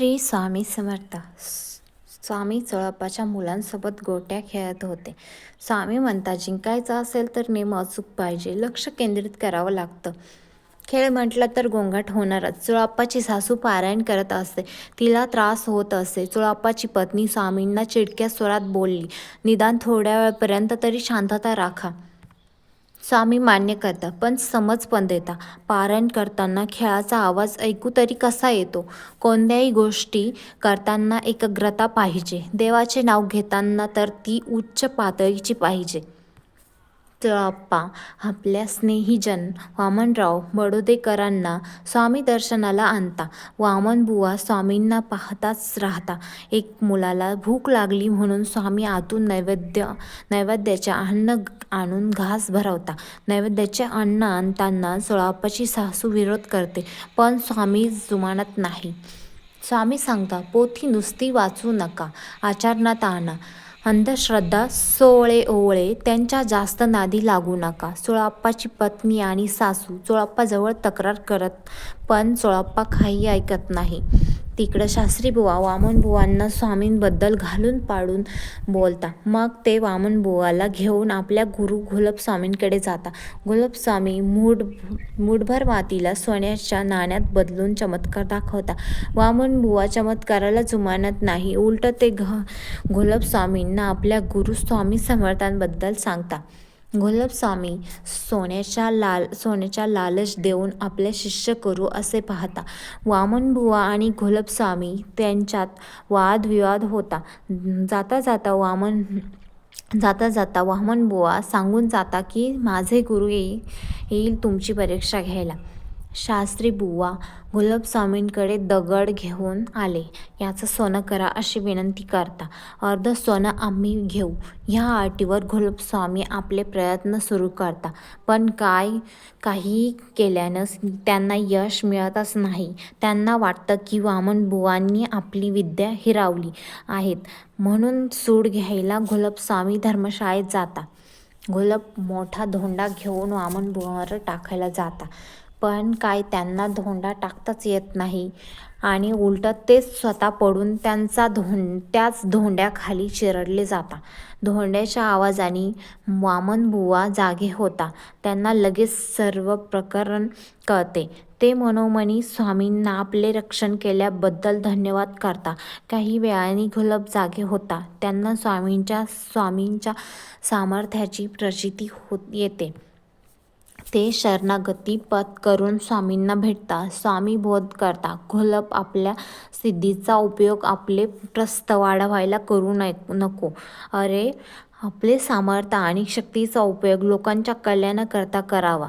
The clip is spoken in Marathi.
श्री स्वामी समर्थ. स्वामी चोळप्पाच्या मुलांसोबत गोट्या खेळत होते. स्वामी म्हणतात जिंकायचं असेल तर नेम अचूक पाहिजे. लक्ष केंद्रित करावं लागतं. खेळ म्हटलं तर गोंगाट होणारच. चुळाप्पाची सासू पारायण करत असते. तिला त्रास होत असे. चुळाप्पाची पत्नी स्वामींना चिडक्या स्वरात बोलली निदान थोड्या वेळपर्यंत तरी शांतता राखा. स्वामी मान्य करता पण समज पण देता. पारायण करताना खेळाचा आवाज ऐकू तरी कसा येतो? कोणत्याही गोष्टी करताना एकाग्रता पाहिजे. देवाचे नाव घेताना तर ती उच्च पातळीची पाहिजे. चळप्पा आपल्या स्नेहीजन वामनराव बडोदेकरांना स्वामी दर्शनाला आणता. वामनबुवा स्वामींना पाहताच राहता. एक मुलाला भूक लागली म्हणून स्वामी आतून नैवेद्य नैवेद्याचे अन्न आणून घास भरवता. नैवेद्याचे अन्न आणताना चोळाप्पाची सासू विरोध करते पण स्वामी जुमानत नाही. स्वामी सांगता पोथी नुसती वाचू नका आचरणात आणा. अंधश्रद्धा सोळे ओवळे त्यांच्या जास्त नादी लागू नका. चोळाप्पाची पत्नी आणि सासू चोळाप्पाजवळ तक्रार करत पण चोळाप्पा काही ऐकत नाही. तिकडं शास्त्रीबुवा वामनबुवांना स्वामींबद्दल घालून पाडून बोलता. मग ते वामनबुवाला घेऊन आपल्या गुरु घोलप जाता. घोलप मूठ मूठभर मातीला सोन्याच्या नाण्यात बदलून चमत्कार दाखवता. वामनबुवा चमत्काराला जुमानत नाही उलट ते घ घोलप आपल्या गुरु स्वामी समर्थांबद्दल सांगता. घोलपस्वामी सोन्याच्या लाल सोन्याच्या लालच देऊन आपले शिष्य करू असे पाहता. वामनबुवा आणि घोलपस्वामी त्यांच्यात वादविवाद होता. जाता जाता वामन जाता जाता वामनबुवा सांगून जाता की माझे गुरु येईल येईल तुमची परीक्षा घ्यायला. शास्त्री बुवा गुलाबस्वामींकडे दगड घेऊन आले. याचं सोनं करा अशी विनंती करता. अर्ध सोनं आम्ही घेऊ. ह्या अटीवर गुलाबस्वामी आपले प्रयत्न सुरू करता. पण काय काही केल्यानं त्यांना यश मिळतच नाही. त्यांना वाटतं की वामन बुवांनी आपली विद्या हिरावली आहेत. म्हणून सूड घ्यायला गुलाबस्वामी धर्मशाळेत जाता. गुलाब मोठा धोंडा घेऊन वामन बुवावर टाकायला जाता. पण काय त्यांना धोंडा टाकताच येत नाही. आणि उलटं तेच स्वतः पडून त्यांचा धों त्याच धोंड्याखाली चिरडले जाता. धोंड्याच्या आवाजाने वामनबुवा जागे होता. त्यांना लगेच सर्व प्रकरण कळते. ते मनोमनी स्वामींना आपले रक्षण केल्याबद्दल धन्यवाद करता. काही वेळाने गुलाब जागे होता. त्यांना स्वामींच्या स्वामींच्या सामर्थ्याची प्रचिती होत येते. ते शरणागती करून स्वामींना भेटतात. स्वामी बोध करता घोलप आपल्या सिद्धीचा उपयोग आपले प्रस्त वाढवायला करू नको. अरे आपले सामर्थ्य आणि शक्तीचा उपयोग लोकांच्या कल्याणाकरता करावा.